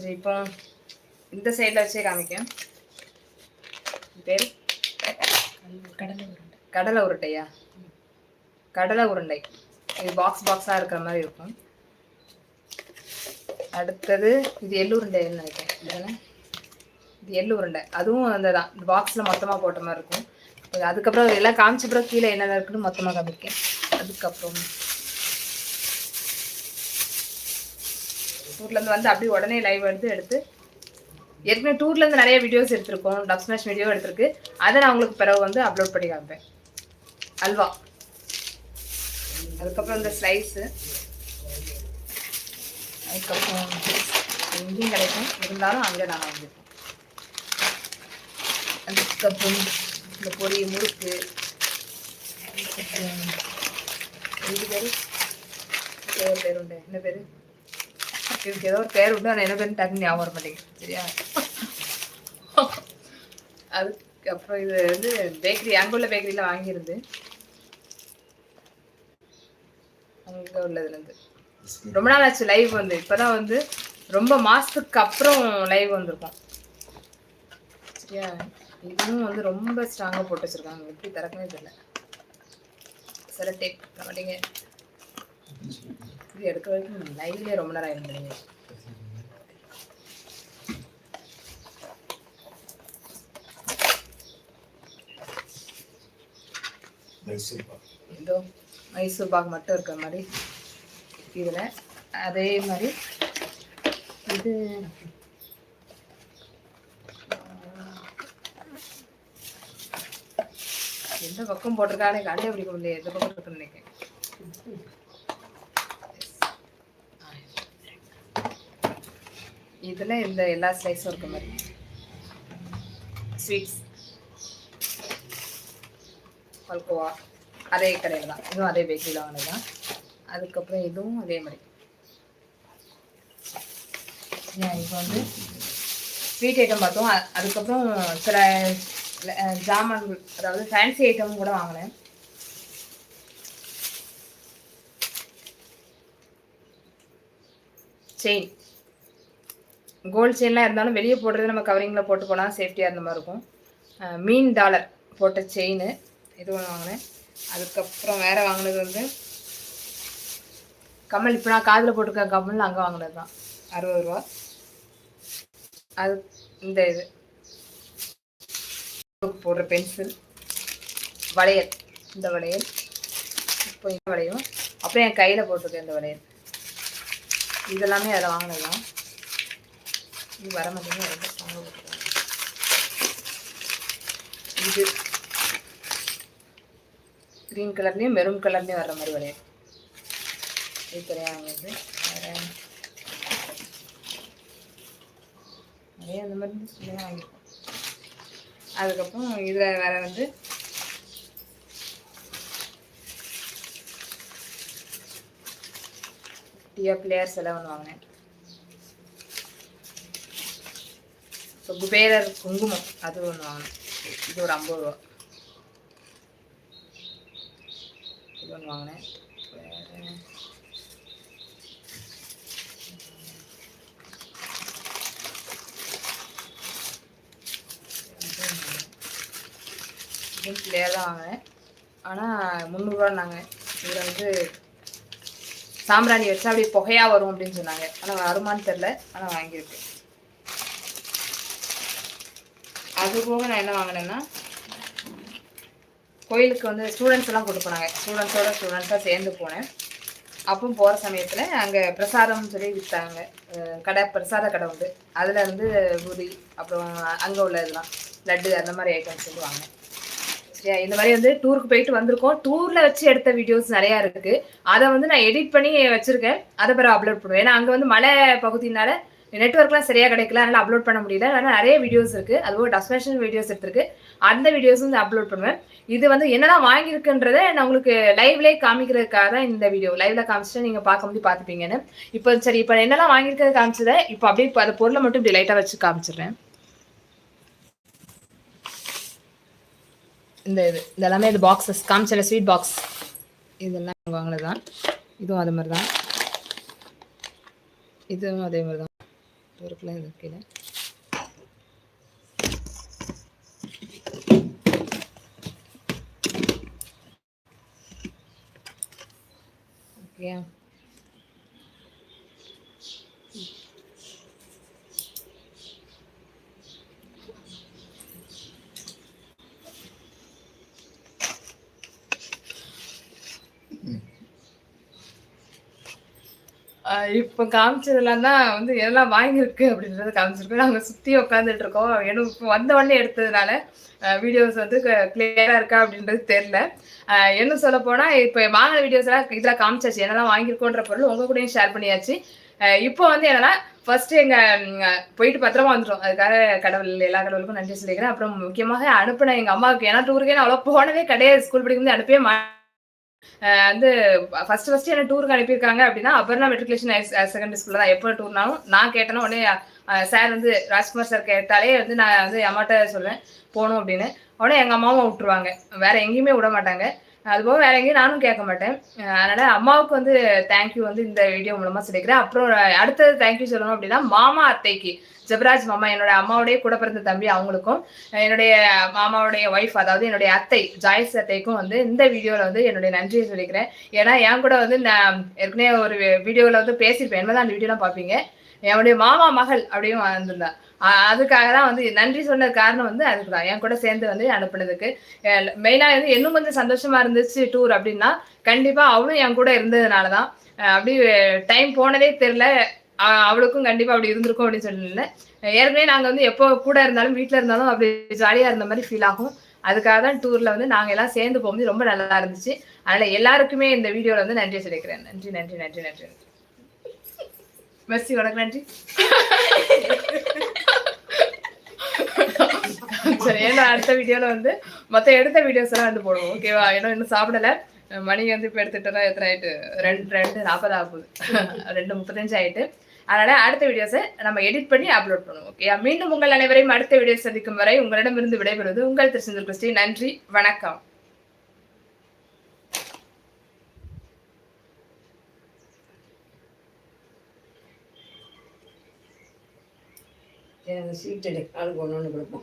சரி இப்போ இந்த சைடில் வச்சே காமிக்கேன் பேர்? கடலை உருண்டை. கடலை உருண்டையா? கடலை உருண்டை. இது பாக்ஸ் பாக்ஸாக இருக்கிற மாதிரி இருக்கும். அடுத்தது இது எள்ளு உருண்டைன்னு நினைக்கிறேன்? இது எள்ளு உருண்டை. அதுவும் அந்த தான் பாக்ஸில் மொத்தமாக போட்ட மாதிரி இருக்கும். அதுக்கப்புறம் எல்லாம் காமிச்ச பிறகு கீழே என்னென்ன இருக்குன்னு மொத்தமாக காமிக்கேன் அதுக்கப்புறம் டூர்லேருந்து வந்து அப்படியே உடனே லைவ் எடுத்து எடுத்து ஏற்கனவே டூர்லேருந்து நிறைய வீடியோஸ் எடுத்திருக்கோம் டப் ஸ்மாஷ் வீடியோ எடுத்திருக்கு. அதை நான் உங்களுக்கு பிறகு வந்து அப்லோட் பண்ணி காமிப்பேன். அல்வா. அதுக்கப்புறம் இந்த ஸ்லைஸு அதுக்கப்புறம் எங்கேயும் கிடைக்கும். இருந்தாலும் அங்கே நான் வாங்கியிருக்கோம் அதுக்கப்புறம் இந்த பொரி முறுக்கு. அதுக்கப்புறம் இது பேர்? ஏதோ பேர் உண்டு. என்ன பேர்? இதுக்கு ஏதோ ஒரு பேர் உண்டு ஆனால் என்ன பேர் டக்குன்னு ஞாபகம் வர மாட்டேங்குது சரியா அதுக்கப்புறம் இது வந்து பேக்கரி அங்கே உள்ள பேக்கரியில் வாங்கியிருந்து அங்கே உள்ளதுலேருந்து ரொம்ப நாள் ஆச்சு லைவ் வந்து இப்போதான் வந்து ரொம்ப மாதத்துக்கு அப்புறம் லைவ் வந்திருக்கோம் சரியா இதுவும் வந்து ரொம்ப ஸ்ட்ராங்காக போட்டு வச்சிருக்காங்க எப்படி திறக்கவே தெரியல சில டேக் மாட்டேங்க இது எடுக்க வரைக்கும் லைவ்லேயே ரொம்ப நேரம் ஆயிருந்தீங்க ஏதோ மைசூர் பாக் மட்டும் இருக்கிற மாதிரி. இதில் அதே மாதிரி இது எந்த பக்கம் போட்டிருக்கானே கண்டுபிடிக்க முடியல. எந்த பக்கம் இருக்குன்னு நினைக்கிறேன். இதில் இந்த எல்லா ஸ்லைஸும் இருக்க மாதிரி. ஸ்வீட்ஸ் பல்கோவா அதே கடையில் தான். இதுவும் அதே பேக்கரியில் வாங்கினது தான். அதுக்கப்புறம் இதுவும் அதே மாதிரி. இப்போ வந்து ஸ்வீட் ஐட்டம் பார்த்தோம். அதுக்கப்புறம் சில ஜாமான்கள் அதாவது ஃபேன்சி ஐட்டமும் கூட வாங்கினேன். செயின் கோல்டு செயின்லாம் இருந்தாலும் வெளியே போடுறது நம்ம கவரிங்கில் போட்டு போனால் சேஃப்டியாக இருந்த மாதிரி இருக்கும். மீன் டாலர் போட்ட செயின் இது ஒன்று வாங்கினேன். அதுக்கப்புறம் வேறு வாங்கினது வந்து கமல் இப்போ நான் காதில் போட்டிருக்க கமல் அங்கே வாங்கினது தான். அறுபது ரூபா. அது இந்த இது. போடுற பென்சில் வளையல். இந்த வளையல். இப்போ இந்த வளையலும். அப்புறம் என் கையில் போட்டிருக்கேன் இந்த வளையல். இதெல்லாமே அதில் வாங்கினது தான். இது வர மாட்டேங்குது. ரொம்ப ஸ்ட்ராங்காக போட்டிருக்காங்க இது க்ரீன் கலர்லேயும் மெரூன் கலர்லேயும் வர்ற மாதிரி வளையல் இது தனியாக வேறு. நிறைய அந்த மாதிரி சொல்லியாக வாங்கியிருக்கோம். அதுக்கப்புறம் இதில் வேறு வந்து டியா பிளேயர்ஸ் எல்லாம் ஒன்று வாங்கினேன். ஸோ குபேரர் குங்குமம். அது ஒன்று வாங்கினேன் இது ஒரு ஐம்பது ரூபா. இது ஒன்று வாங்கினேன். வேறு பிள்ளையாக தான் வாங்கினேன். ஆனால் முந்நூறுரூவான்னாங்க இதில் வந்து சாம்பிராணி வச்சா அப்படியே புகையாக வரும் அப்படின்னு சொன்னாங்க. ஆனால் வருமான்னு தெரில ஆனால் வாங்கியிருக்கேன் அது போக நான் என்ன வாங்கினேன்னா கோயிலுக்கு வந்து ஸ்டூடெண்ட்ஸ் எல்லாம் கூட்டு போனாங்க. ஸ்டூடெண்ட்ஸோட ஸ்டூடெண்ட்ஸாக சேர்ந்து போனேன். அப்போ போகிற சமயத்தில் அங்கே பிரசாதம் சொல்லி விற்றாங்க கடை பிரசாத கடை உண்டு. அதில் இருந்து பூரி அப்புறம் அங்கே உள்ள இதெல்லாம் லட்டு அந்த மாதிரி ஐட்டம்ஸ் வந்து வாங்கினேன். சரியா? இந்த மாதிரி வந்து டூருக்கு போயிட்டு வந்திருக்கோம். டூரில் வச்சு எடுத்த வீடியோஸ் நிறையா இருக்குது அதை வந்து நான் எடிட் பண்ணி வச்சுருக்கேன். அதை பிறகு அப்லோட் பண்ணுவேன். ஏன்னா அங்கே வந்து மலை பகுதினால நெட்ஒர்க்லாம் சரியாக கிடைக்கல அதனால் அப்லோட் பண்ண முடியல. அதனால் நிறைய வீடியோஸ் இருக்குது அதுவும் டஸ்மேஷன் வீடியோஸ் எடுத்துருக்கு. அந்த வீடியோஸும் வந்து அப்லோட் பண்ணுவேன். இது வந்து என்னெல்லாம் வாங்கியிருக்குன்றதை நான் உங்களுக்கு லைவ்லே காமிக்கிறதுக்காக தான் இந்த வீடியோ லைவ்ல காமிச்சிட்டு நீங்கள் பார்க்க முடியும் பார்த்துப்பீங்கன்னு. இப்போ சரி இப்போ என்னெல்லாம் வாங்கியிருக்கிறது காமிச்சதை இப்போ அப்படியே இப்போ அந்த பொருளை மட்டும் இப்படி லைட்டாக வச்சு காமிச்சிடுறேன். இந்த இது இதெல்லாமே இது பாக்ஸஸ் காமிச்சிட ஸ்வீட் பாக்ஸ் இதெல்லாம் வாங்கினது தான் இதுவும் அது மாதிரி தான் இதுவும் அதே மாதிரி தான் டூருக்குலாம் இது கீழே. ஓகே இப்போ காமிச்சதெல்லாம் தான் வந்து எல்லாம் வாங்கியிருக்கு அப்படின்றத காமிச்சிருக்கோம். நாங்கள் சுற்றி உட்காந்துட்டு இருக்கோம். ஏன்னா இப்போ வந்த உடனே எடுத்ததுனால வீடியோஸ் வந்து கிளியராக இருக்கா அப்படின்றது தெரில என்ன சொல்ல போனால் இப்போ வாங்கின வீடியோஸ் எல்லாம் இதெல்லாம் காமிச்சாச்சு. என்னெல்லாம் வாங்கியிருக்கோன்ற பொருள் உங்கள் கூடயும் ஷேர் பண்ணியாச்சு. இப்போ வந்து என்னன்னா ஃபர்ஸ்ட் எங்க போயிட்டு பத்திரமா வந்துடும் அதுக்காக கடவுள் எல்லா கடவுளுக்கும் நன்றி சொல்லிக்கிறேன். அப்புறம் முக்கியமாக அனுப்பின எங்க அம்மாவுக்கு. ஏன்னா டூருக்கே நான் அவ்வளோ போனதே கிடையாது. ஸ்கூல் படிக்கும்போது அனுப்பவே மா வந்து ஃபர்ஸ்ட் ஃபர்ஸ்ட் என்ன டூருக்கு அனுப்பியிருக்காங்க அப்படின்னா அபர்ணா மெட்ரிகுலேஷன் செகண்டரி ஸ்கூல்ல தான் எப்போ டூர்னாலும் நான் கேட்டேன்னா உடனே சார் வந்து ராஜ்குமார் சார் கேட்டாலே வந்து நான் வந்து அம்மாட்ட சொல்லுவேன் போகணும் அப்படின்னு. உடனே எங்க அம்மாவும் விட்டுருவாங்க. வேற எங்கேயுமே விட மாட்டாங்க. அதுபோக வேற எங்கேயும் நானும் கேட்க மாட்டேன். அதனால அம்மாவுக்கு வந்து தேங்க்யூ வந்து இந்த வீடியோ மூலமா சொல்லிக்கிறேன். அப்புறம் அடுத்தது தேங்க்யூ சொல்லணும் அப்படின்னா மாமா அத்தைக்கு. ஜெபராஜ் மாமா என்னோட அம்மாவுடைய கூட பிறந்த தம்பி அவங்களுக்கும் என்னுடைய மாமாவுடைய ஒய்ஃப் அதாவது என்னுடைய அத்தை ஜாய்ஸ் அத்தைக்கும் வந்து இந்த வீடியோவில் வந்து என்னுடைய நன்றியை சொல்லிக்கிறேன். ஏன்னா என் கூட வந்து நான் ஏற்கனவே ஒரு வீடியோவில் வந்து பேசியிருப்பேன். என்னதான் அந்த வீடியோலாம் பார்ப்பீங்க. என்னுடைய மாமா மகள் அப்படியும் வந்திருந்தேன் அதுக்காக தான் வந்து நன்றி சொன்ன காரணம் வந்து அதுக்கு தான் என் கூட சேர்ந்து வந்து அனுப்புனதுக்கு. மெயினாக வந்து இன்னும் கொஞ்சம் சந்தோஷமா இருந்துச்சு டூர் அப்படின்னா கண்டிப்பாக அவளும் என் கூட இருந்ததுனால தான் அப்படி டைம் போனதே தெரில அவளுக்கும் கண்டிப்பாக அப்படி இருந்திருக்கும் அப்படின்னு சொல்லல ஏற்கனவே நாங்கள் வந்து எப்போ கூட இருந்தாலும் வீட்டில் இருந்தாலும் அப்படி ஜாலியாக இருந்த மாதிரி ஃபீல் ஆகும். அதுக்காக தான் டூரில் வந்து நாங்கள் எல்லாம் சேர்ந்து போகும்போது ரொம்ப நல்லா இருந்துச்சு. அதனால் எல்லாருக்குமே இந்த வீடியோவில் வந்து நன்றி சொல்லிக்கிறேன். நன்றி நன்றி நன்றி நன்றி. நன்றி. மெர்சி உனக்கு நன்றி. சரி ஏன்னா அடுத்த வீடியோல வந்து மொத்த எடுத்த வீடியோஸ் எல்லாம் வந்து போடுவோம். ஓகேவா ஏன்னா இன்னும் சாப்பிடல. மணி வந்து இப்போ எடுத்துட்டோம்னா எத்தனை ஆயிட்டு? ரெண்டு ரெண்டு நாற்பது ஆகுது. ரெண்டு முப்பத்தஞ்சு ஆயிட்டு. அதனால அடுத்த வீடியோஸை நம்ம எடிட் பண்ணி அப்லோட் பண்ணுவோம். ஓகே மீண்டும் உங்கள் அனைவரையும் அடுத்த வீடியோ சந்திக்கும் வரை உங்களிடமிருந்து விடைபெறுவது உங்கள் திருச்செந்தூர் கிறிஸ்டி. நன்றி. வணக்கம். எனக்கு எடு. ஆளுக்கு ஒன்று ஒன்று கொடுப்போம்.